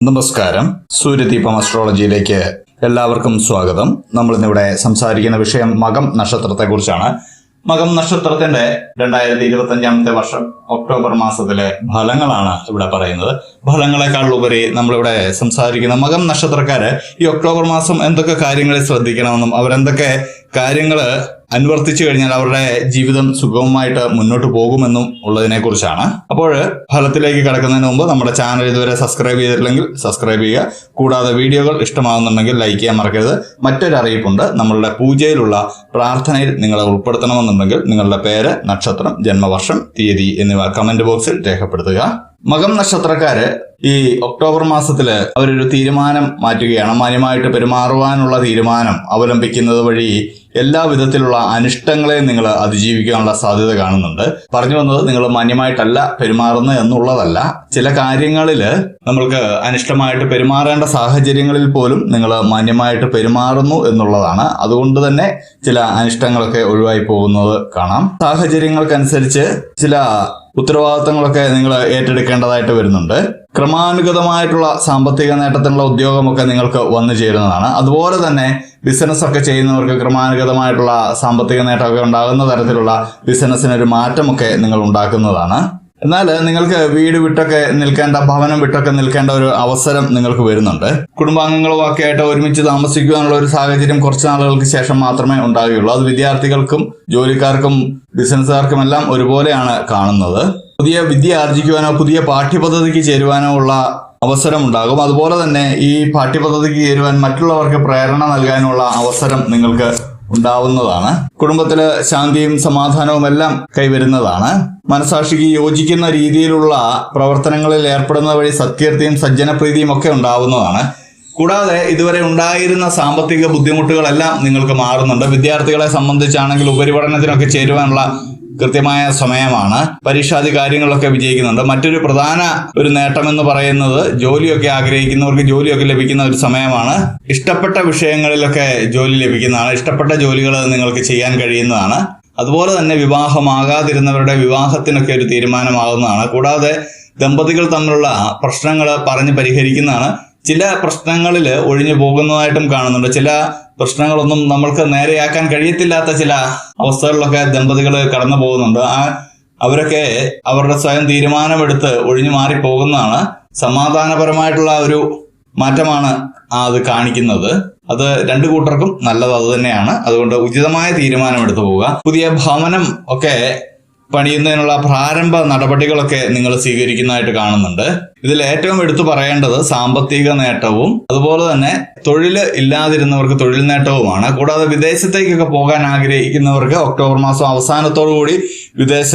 നമസ്കാരം. സൂര്യദീപം അസ്ട്രോളജിയിലേക്ക് എല്ലാവർക്കും സ്വാഗതം. നമ്മൾ ഇന്നിവിടെ സംസാരിക്കുന്ന വിഷയം മകം നക്ഷത്രത്തെക്കുറിച്ചാണ്. മകം നക്ഷത്രത്തിന്റെ രണ്ടായിരത്തി ഇരുപത്തി അഞ്ചാമത്തെ വർഷം ഒക്ടോബർ മാസത്തിലെ ഫലങ്ങളാണ് ഇവിടെ പറയുന്നത്. ഫലങ്ങളെക്കാൾ ഉപരി നമ്മളിവിടെ സംസാരിക്കുന്ന മകം നക്ഷത്രക്കാര് ഈ ഒക്ടോബർ മാസം എന്തൊക്കെ കാര്യങ്ങളെ ശ്രദ്ധിക്കണമെന്നും അവരെന്തൊക്കെ കാര്യങ്ങൾ അനുവർത്തിച്ചു കഴിഞ്ഞാൽ അവരുടെ ജീവിതം സുഗമമായിട്ട് മുന്നോട്ട് പോകുമെന്നും ഉള്ളതിനെ കുറിച്ചാണ്. അപ്പോൾ ഫലത്തിലേക്ക് കടക്കുന്നതിന് മുമ്പ് നമ്മുടെ ചാനൽ ഇതുവരെ സബ്സ്ക്രൈബ് ചെയ്തിട്ടില്ലെങ്കിൽ സബ്സ്ക്രൈബ് ചെയ്യുക. കൂടാതെ വീഡിയോകൾ ഇഷ്ടമാകുന്നുണ്ടെങ്കിൽ ലൈക്ക് ചെയ്യാൻ മറക്കരുത്. മറ്റൊരു അറിയിപ്പുണ്ട്. നമ്മളുടെ പൂജയിലുള്ള പ്രാർത്ഥനയിൽ നിങ്ങളെ ഉൾപ്പെടുത്തണമെന്നുണ്ടെങ്കിൽ നിങ്ങളുടെ പേര് നക്ഷത്രം ജന്മവർഷം തീയതി എന്നിവ കമന്റ് ബോക്സിൽ രേഖപ്പെടുത്തുക. മകം നക്ഷത്രക്കാര് ഈ ഒക്ടോബർ മാസത്തിൽ അവരൊരു തീരുമാനം മാറ്റുകയാണ്. മാന്യമായിട്ട് പെരുമാറുവാനുള്ള തീരുമാനം അവലംബിക്കുന്നത് വഴി എല്ലാ വിധത്തിലുള്ള അനിഷ്ടങ്ങളെയും നിങ്ങൾ അതിജീവിക്കാനുള്ള സാധ്യത കാണുന്നുണ്ട്. പറഞ്ഞു വന്നത് നിങ്ങൾ മാന്യമായിട്ടല്ല പെരുമാറുന്നത് എന്നുള്ളതല്ല. ചില കാര്യങ്ങളിൽ നമ്മൾക്ക് അനിഷ്ടമായിട്ട് പെരുമാറേണ്ട സാഹചര്യങ്ങളിൽ പോലും നിങ്ങൾ മാന്യമായിട്ട് പെരുമാറുന്നു എന്നുള്ളതാണ്. അതുകൊണ്ട് തന്നെ ചില അനിഷ്ടങ്ങളൊക്കെ ഒഴിവായി പോകുന്നത് കാണാം. സാഹചര്യങ്ങൾക്കനുസരിച്ച് ചില ഉത്തരവാദിത്തങ്ങളൊക്കെ നിങ്ങൾ ഏറ്റെടുക്കേണ്ടതായിട്ട് വരുന്നുണ്ട്. ക്രമാനുഗതമായിട്ടുള്ള സാമ്പത്തിക നേട്ടത്തിനുള്ള ഉദ്യോഗമൊക്കെ നിങ്ങൾക്ക് വന്നു ചേരുന്നതാണ്. അതുപോലെ തന്നെ ബിസിനസ് ഒക്കെ ചെയ്യുന്നവർക്ക് ക്രമാനുഗതമായിട്ടുള്ള സാമ്പത്തിക നേട്ടമൊക്കെ ഉണ്ടാകുന്ന തരത്തിലുള്ള ബിസിനസ്സിന് ഒരു മാറ്റമൊക്കെ നിങ്ങൾ ഉണ്ടാക്കുന്നതാണ്. എന്നാൽ നിങ്ങൾക്ക് വീട് വിട്ടൊക്കെ നിൽക്കേണ്ട ഭവനം വിട്ടൊക്കെ നിൽക്കേണ്ട ഒരു അവസരം നിങ്ങൾക്ക് വരുന്നുണ്ട്. കുടുംബാംഗങ്ങളുമൊക്കെ ആയിട്ട് ഒരുമിച്ച് താമസിക്കുവാനുള്ള ഒരു സാഹചര്യം കുറച്ച് നാളുകൾക്ക് ശേഷം മാത്രമേ ഉണ്ടാകുകയുള്ളൂ അത് വിദ്യാർത്ഥികൾക്കും ജോലിക്കാർക്കും ബിസിനസ്സുകാർക്കും എല്ലാം ഒരുപോലെയാണ് കാണുന്നത്. പുതിയ വിദ്യ ആർജിക്കുവാനോ പുതിയ പാഠ്യപദ്ധതിക്ക് ചേരുവാനോ ഉള്ള അവസരം ഉണ്ടാകും. അതുപോലെ തന്നെ ഈ പാഠ്യപദ്ധതിക്ക് ചേരുവാൻ മറ്റുള്ളവർക്ക് പ്രേരണ നൽകാനുള്ള അവസരം നിങ്ങൾക്ക് ഉണ്ടാവുന്നതാണ്. കുടുംബത്തിൽ ശാന്തിയും സമാധാനവും എല്ലാം കൈവരുന്നതാണ്. മനസാക്ഷിക്ക് യോജിക്കുന്ന രീതിയിലുള്ള പ്രവർത്തനങ്ങളിൽ ഏർപ്പെടുന്ന വഴി സത്യർത്ഥിയും സജ്ജനപ്രീതിയും ഒക്കെ ഉണ്ടാവുന്നതാണ്. കൂടാതെ ഇതുവരെ ഉണ്ടായിരുന്ന സാമ്പത്തിക ബുദ്ധിമുട്ടുകളെല്ലാം നിങ്ങൾക്ക് മാറുന്നുണ്ട്. വിദ്യാർത്ഥികളെ സംബന്ധിച്ചാണെങ്കിൽ ഉപരിപഠനത്തിനൊക്കെ ചേരുവാനുള്ള കൃത്യമായ സമയമാണ്. പരീക്ഷാദി കാര്യങ്ങളൊക്കെ വിജയിക്കുന്നുണ്ട്. മറ്റൊരു പ്രധാന ഒരു നേട്ടം എന്ന് പറയുന്നത് ജോലിയൊക്കെ ആഗ്രഹിക്കുന്നവർക്ക് ജോലിയൊക്കെ ലഭിക്കുന്ന ഒരു സമയമാണ്. ഇഷ്ടപ്പെട്ട വിഷയങ്ങളിലൊക്കെ ജോലി ലഭിക്കുന്നതാണ്. ഇഷ്ടപ്പെട്ട ജോലികൾ നിങ്ങൾക്ക് ചെയ്യാൻ കഴിയുന്നതാണ്. അതുപോലെ തന്നെ വിവാഹമാകാതിരുന്നവരുടെ വിവാഹത്തിനൊക്കെ ഒരു തീരുമാനമാകുന്നതാണ്. കൂടാതെ ദമ്പതികൾ തമ്മിലുള്ള പ്രശ്നങ്ങൾ പറഞ്ഞ് പരിഹരിക്കുന്നതാണ്. ചില പ്രശ്നങ്ങളിൽ ഒഴിഞ്ഞു പോകുന്നതായിട്ടും കാണുന്നുണ്ട്. ചില പ്രശ്നങ്ങളൊന്നും നമ്മൾക്ക് നേരെയാക്കാൻ കഴിയത്തില്ലാത്ത ചില അവസ്ഥകളിലൊക്കെ ദമ്പതികൾ കടന്നു പോകുന്നുണ്ട്. ആ അവരൊക്കെ അവരുടെ സ്വയം തീരുമാനമെടുത്ത് ഒഴിഞ്ഞു മാറി പോകുന്നതാണ് സമാധാനപരമായിട്ടുള്ള ഒരു മാറ്റമാണ് അത് കാണിക്കുന്നത്. അത് രണ്ടു കൂട്ടർക്കും നല്ലത് അത് തന്നെയാണ്. അതുകൊണ്ട് ഉചിതമായ തീരുമാനം എടുത്തു പോവുക. പുതിയ ഭവനം ഒക്കെ പണിയുന്നതിനുള്ള പ്രാരംഭ നടപടികളൊക്കെ നിങ്ങൾ സ്വീകരിക്കുന്നതായിട്ട് കാണുന്നുണ്ട്. ഇതിൽ ഏറ്റവും എടുത്തു പറയേണ്ടത് സാമ്പത്തിക നേട്ടവും അതുപോലെ തന്നെ തൊഴിൽ ഇല്ലാതിരുന്നവർക്ക് തൊഴിൽ നേട്ടവുമാണ്. കൂടാതെ വിദേശത്തേക്കൊക്കെ പോകാൻ ആഗ്രഹിക്കുന്നവർക്ക് ഒക്ടോബർ മാസം അവസാനത്തോടു കൂടി വിദേശ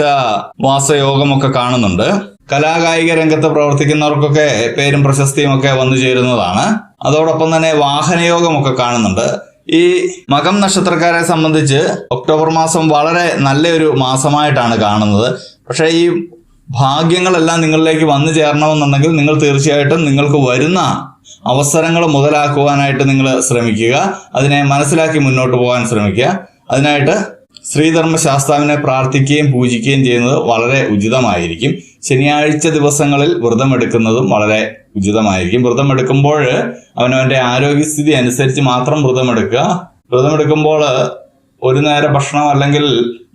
വാസയോഗമൊക്കെ കാണുന്നുണ്ട്. കലാകായിക രംഗത്ത് പ്രവർത്തിക്കുന്നവർക്കൊക്കെ പേരും പ്രശസ്തിയും ഒക്കെ വന്നു ചേരുന്നതാണ്. അതോടൊപ്പം തന്നെ വാഹനയോഗമൊക്കെ കാണുന്നുണ്ട്. ഈ മകം നക്ഷത്രക്കാരെ സംബന്ധിച്ച് ഒക്ടോബർ മാസം വളരെ നല്ലൊരു മാസമായിട്ടാണ് കാണുന്നത്. പക്ഷേ ഈ ഭാഗ്യങ്ങളെല്ലാം നിങ്ങളിലേക്ക് വന്നു ചേരണമെന്നുണ്ടെങ്കിൽ നിങ്ങൾ തീർച്ചയായിട്ടും നിങ്ങൾക്ക് വരുന്ന അവസരങ്ങൾ മുതലാക്കുവാനായിട്ട് നിങ്ങൾ ശ്രമിക്കുക. അതിനെ മനസ്സിലാക്കി മുന്നോട്ട് പോകാൻ ശ്രമിക്കുക. അതിനായിട്ട് ശ്രീധർമ്മ ശാസ്താവിനെ പ്രാർത്ഥിക്കുകയും പൂജിക്കുകയും ചെയ്യുന്നത് വളരെ ഉചിതമായിരിക്കും. ശനിയാഴ്ച ദിവസങ്ങളിൽ വ്രതമെടുക്കുന്നതും വളരെ ഉചിതമായിരിക്കും. വ്രതമെടുക്കുമ്പോൾ അവനവന്റെ ആരോഗ്യസ്ഥിതി അനുസരിച്ച് മാത്രം വ്രതമെടുക്കുക. വ്രതമെടുക്കുമ്പോൾ ഒരു നേരം ഭക്ഷണം അല്ലെങ്കിൽ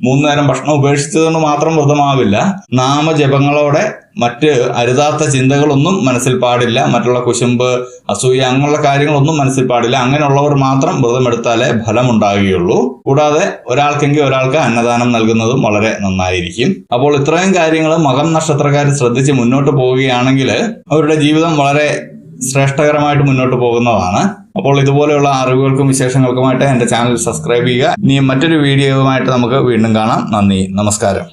മൂന്ന് നേരം ഭക്ഷണം ഉപേക്ഷിച്ചതുകൊണ്ട് മാത്രം വ്രതമാവില്ല. നാമജപങ്ങളോടെ മറ്റ് അരുതാത്ത ചിന്തകളൊന്നും മനസ്സിൽ പാടില്ല. മറ്റുള്ള കുശുമ്പ് അസൂയ അങ്ങനെയുള്ള കാര്യങ്ങളൊന്നും മനസ്സിൽ പാടില്ല. അങ്ങനെയുള്ളവർ മാത്രം വ്രതമെടുത്താലേ ഫലമുണ്ടാകുകയുള്ളൂ. കൂടാതെ ഒരാൾക്കെങ്കിൽ ഒരാൾക്ക് അന്നദാനം നൽകുന്നതും വളരെ നന്നായിരിക്കും. അപ്പോൾ ഇത്രയും കാര്യങ്ങൾ മകം നക്ഷത്രക്കാർ ശ്രദ്ധിച്ച് മുന്നോട്ട് പോവുകയാണെങ്കിൽ അവരുടെ ജീവിതം വളരെ ശ്രേഷ്ഠകരമായിട്ട് മുന്നോട്ട് പോകുന്നതാണ്. അപ്പോൾ ഇതുപോലെയുള്ള അറിവുകൾക്കും വിശേഷങ്ങൾക്കുമായിട്ട് എന്റെ ചാനൽ സബ്സ്ക്രൈബ് ചെയ്യുക. ഇനി മറ്റൊരു വീഡിയോയുമായിട്ട് നമുക്ക് വീണ്ടും കാണാം. നന്ദി. നമസ്കാരം.